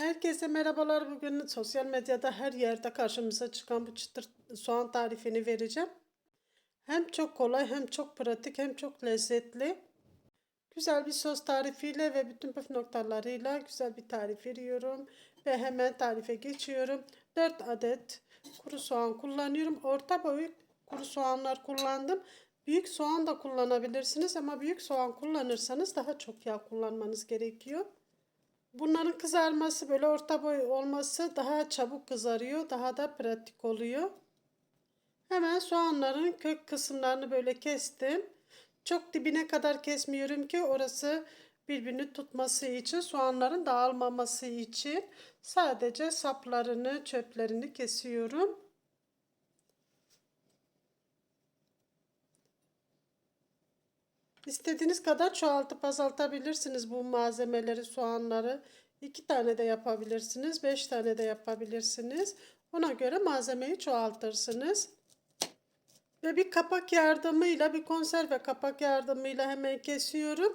Herkese merhabalar. Bugün sosyal medyada her yerde karşımıza çıkan bu çıtır soğan tarifini vereceğim. Hem çok kolay hem çok pratik hem çok lezzetli. Güzel bir sos tarifiyle ve bütün püf noktalarıyla güzel bir tarif veriyorum. Ve hemen tarife geçiyorum. 4 adet kuru soğan kullanıyorum. Orta boy kuru soğanlar kullandım. Büyük soğan da kullanabilirsiniz ama büyük soğan kullanırsanız daha çok yağ kullanmanız gerekiyor. Bunların kızarması böyle orta boy olması daha çabuk kızarıyor. Daha da pratik oluyor. Hemen soğanların kök kısımlarını böyle kestim. Çok dibine kadar kesmiyorum ki orası birbirini tutması için soğanların dağılmaması için sadece saplarını çöplerini kesiyorum. İstediğiniz kadar çoğaltıp azaltabilirsiniz bu malzemeleri, soğanları. İki tane de yapabilirsiniz, beş tane de yapabilirsiniz. Ona göre malzemeyi çoğaltırsınız. Ve bir kapak yardımıyla, bir konserve kapak yardımıyla hemen kesiyorum.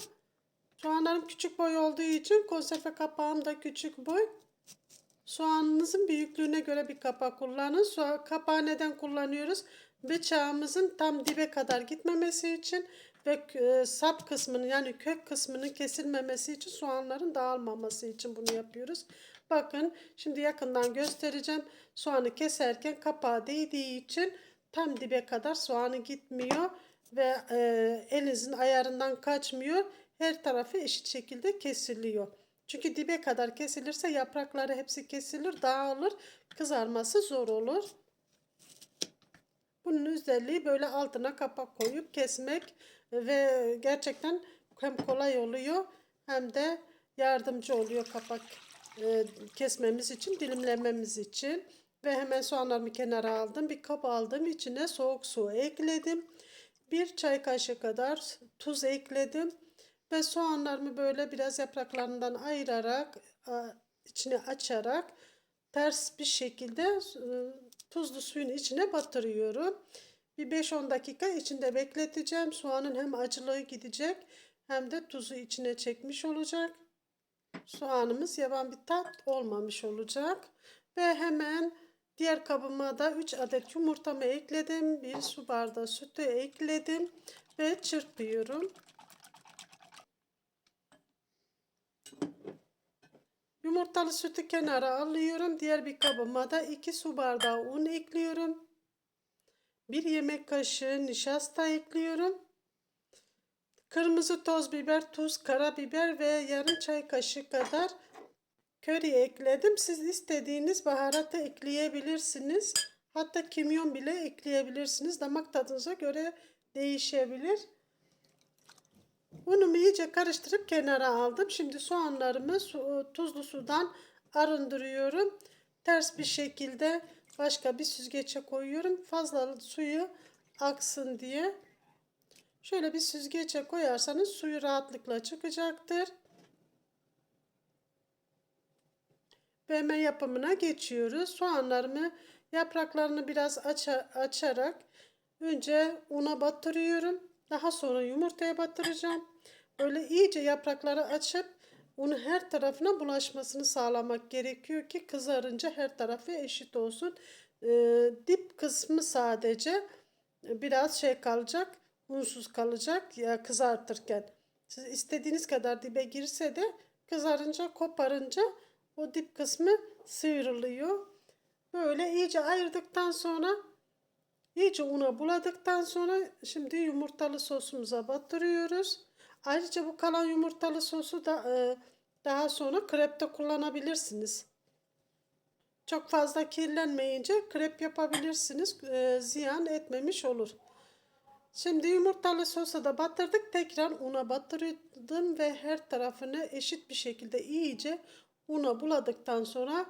Soğanlarım küçük boy olduğu için konserve kapağım da küçük boy. Soğanınızın büyüklüğüne göre bir kapak kullanın. Soğan, kapağı neden kullanıyoruz? Bıçağımızın tam dibe kadar gitmemesi için ve e, sap kısmının yani kök kısmının kesilmemesi için soğanların dağılmaması için bunu yapıyoruz. Bakın şimdi yakından göstereceğim. Soğanı keserken kapağı değdiği için tam dibe kadar soğanı gitmiyor ve e, elinizin ayarından kaçmıyor. Her tarafı eşit şekilde kesiliyor. Çünkü dibe kadar kesilirse yaprakları hepsi kesilir, dağılır, kızarması zor olur. Bunun özelliği böyle altına kapak koyup kesmek ve gerçekten hem kolay oluyor hem de yardımcı oluyor kapak e, kesmemiz için, dilimlememiz için. Ve hemen soğanlarımı kenara aldım. Bir kap aldım. içine soğuk su ekledim. Bir çay kaşığı kadar tuz ekledim. Ve soğanlarımı böyle biraz yapraklarından ayırarak, içine açarak ters bir şekilde e, tuzlu suyun içine batırıyorum. Bir 5-10 dakika içinde bekleteceğim. Soğanın hem acılığı gidecek hem de tuzu içine çekmiş olacak. Soğanımız yaban bir tat olmamış olacak. Ve hemen diğer kabıma da 3 adet yumurtamı ekledim. Bir su bardağı sütü ekledim ve çırpıyorum. Yumurtalı sütü kenara alıyorum. Diğer bir kabıma da 2 su bardağı un ekliyorum. 1 yemek kaşığı nişasta ekliyorum. Kırmızı toz biber, tuz, karabiber ve yarım çay kaşığı kadar köri ekledim. Siz istediğiniz baharatı ekleyebilirsiniz. Hatta kimyon bile ekleyebilirsiniz. Damak tadınıza göre değişebilir. Unumu iyice karıştırıp kenara aldım. Şimdi soğanlarımı su, tuzlu sudan arındırıyorum. Ters bir şekilde başka bir süzgece koyuyorum. Fazla suyu aksın diye. Şöyle bir süzgece koyarsanız suyu rahatlıkla çıkacaktır. Hemen yapımına geçiyoruz. Soğanlarımı yapraklarını biraz açarak önce una batırıyorum. Daha sonra yumurtaya batıracağım. Böyle iyice yaprakları açıp unu her tarafına bulaşmasını sağlamak gerekiyor ki kızarınca her tarafı eşit olsun. Ee, dip kısmı sadece biraz şey kalacak, unsuz kalacak ya kızartırken. Siz istediğiniz kadar dibe girse de kızarınca, koparınca o dip kısmı sıyrılıyor. Böyle iyice ayırdıktan sonra iyice una buladıktan sonra şimdi yumurtalı sosumuza batırıyoruz. Ayrıca bu kalan yumurtalı sosu da e, daha sonra krepte kullanabilirsiniz. Çok fazla kirlenmeyince krep yapabilirsiniz. E, ziyan etmemiş olur. Şimdi yumurtalı sosa da batırdık. Tekrar una batırdım ve her tarafını eşit bir şekilde iyice una buladıktan sonra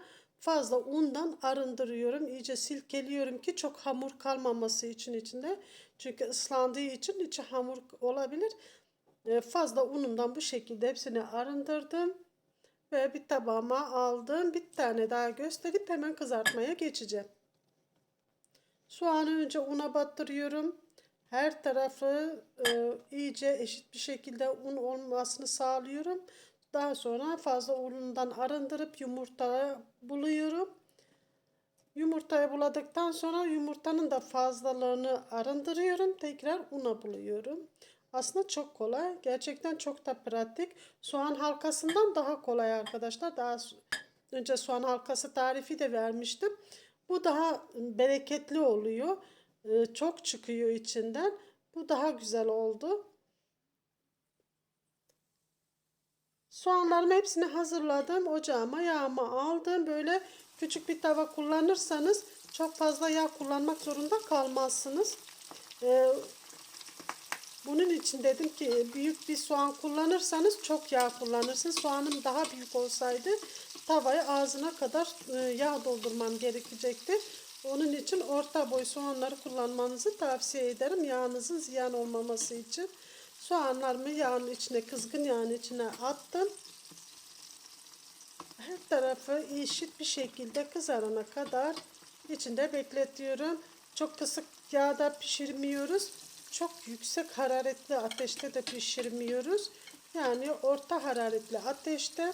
fazla undan arındırıyorum. İyice silkeliyorum ki çok hamur kalmaması için içinde. Çünkü ıslandığı için içi hamur olabilir. Ee, fazla unumdan bu şekilde hepsini arındırdım. Ve bir tabağıma aldım. Bir tane daha gösterip hemen kızartmaya geçeceğim. Soğanı önce una batırıyorum. Her tarafı e, iyice eşit bir şekilde un olmasını sağlıyorum. Daha sonra fazla unundan arındırıp yumurta buluyorum. Yumurtayı buladıktan sonra yumurtanın da fazlalığını arındırıyorum. Tekrar una buluyorum. Aslında çok kolay. Gerçekten çok da pratik. Soğan halkasından daha kolay arkadaşlar. Daha önce soğan halkası tarifi de vermiştim. Bu daha bereketli oluyor. Ee, Çok çıkıyor içinden. Bu daha güzel oldu. Soğanlarımı hepsini hazırladım. Ocağıma yağımı aldım. Böyle küçük bir tava kullanırsanız çok fazla yağ kullanmak zorunda kalmazsınız. Ee, bunun için dedim ki büyük bir soğan kullanırsanız çok yağ kullanırsınız. Soğanım daha büyük olsaydı tavayı ağzına kadar e, yağ doldurmam gerekecekti. Onun için orta boy soğanları kullanmanızı tavsiye ederim. Yağınızın ziyan olmaması için. Soğanlarımı yağın içine, kızgın yağın içine attım. Her tarafı eşit bir şekilde kızarana kadar içinde bekletiyorum. Çok kısık yağda pişirmiyoruz. Çok yüksek hararetli ateşte de pişirmiyoruz. Yani orta hararetli ateşte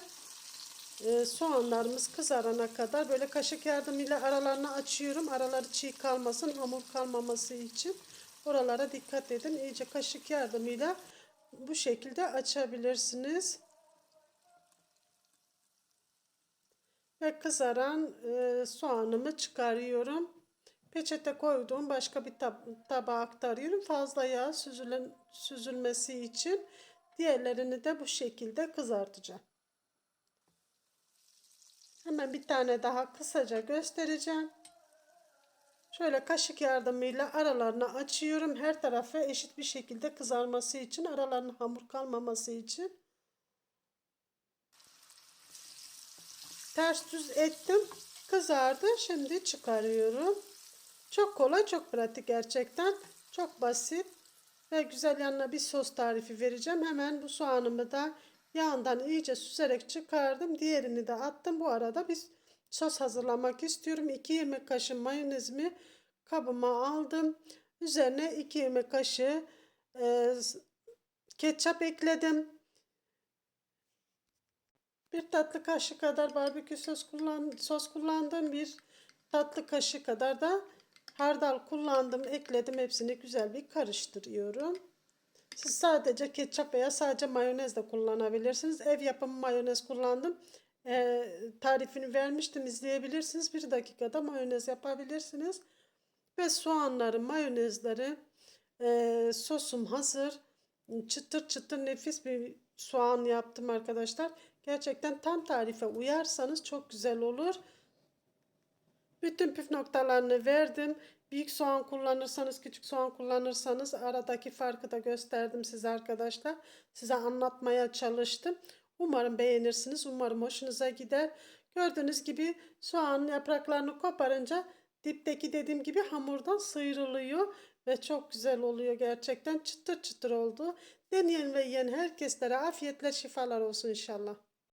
e, soğanlarımız kızarana kadar böyle kaşık yardımıyla aralarını açıyorum. Araları çiğ kalmasın, hamur kalmaması için. Oralara dikkat edin. İyice kaşık yardımıyla bu şekilde açabilirsiniz. Ve kızaran e, soğanımı çıkarıyorum. Peçete koyduğum başka bir tab- tabağa aktarıyorum. Fazla yağ süzülen, süzülmesi için. Diğerlerini de bu şekilde kızartacağım. Hemen bir tane daha kısaca göstereceğim. Şöyle kaşık yardımıyla aralarını açıyorum. Her tarafı eşit bir şekilde kızarması için, aralarının hamur kalmaması için. Ters düz ettim. Kızardı. Şimdi çıkarıyorum. Çok kolay, çok pratik gerçekten. Çok basit. Ve güzel yanına bir sos tarifi vereceğim. Hemen bu soğanımı da yağından iyice süzerek çıkardım. Diğerini de attım. Bu arada bir sos hazırlamak istiyorum. 2 yemek kaşığı mayonezimi kabıma aldım. Üzerine 2 yemek kaşığı e, ketçap ekledim. Bir tatlı kaşığı kadar barbekü sos, kullan, sos kullandım. Bir tatlı kaşığı kadar da hardal kullandım. Ekledim. Hepsini güzel bir karıştırıyorum. Siz sadece ketçap veya sadece mayonez de kullanabilirsiniz. Ev yapımı mayonez kullandım. Ee, tarifini vermiştim. izleyebilirsiniz. Bir dakikada mayonez yapabilirsiniz. Ve soğanları, mayonezleri, e, sosum hazır. Çıtır çıtır nefis bir soğan yaptım arkadaşlar. Gerçekten tam tarife uyarsanız çok güzel olur. Bütün püf noktalarını verdim. Büyük soğan kullanırsanız, küçük soğan kullanırsanız aradaki farkı da gösterdim size arkadaşlar. Size anlatmaya çalıştım. Umarım beğenirsiniz. Umarım hoşunuza gider. Gördüğünüz gibi soğan yapraklarını koparınca dipteki dediğim gibi hamurdan sıyrılıyor ve çok güzel oluyor gerçekten. Çıtır çıtır oldu. Deneyen ve yiyen herkeslere afiyetle şifalar olsun inşallah.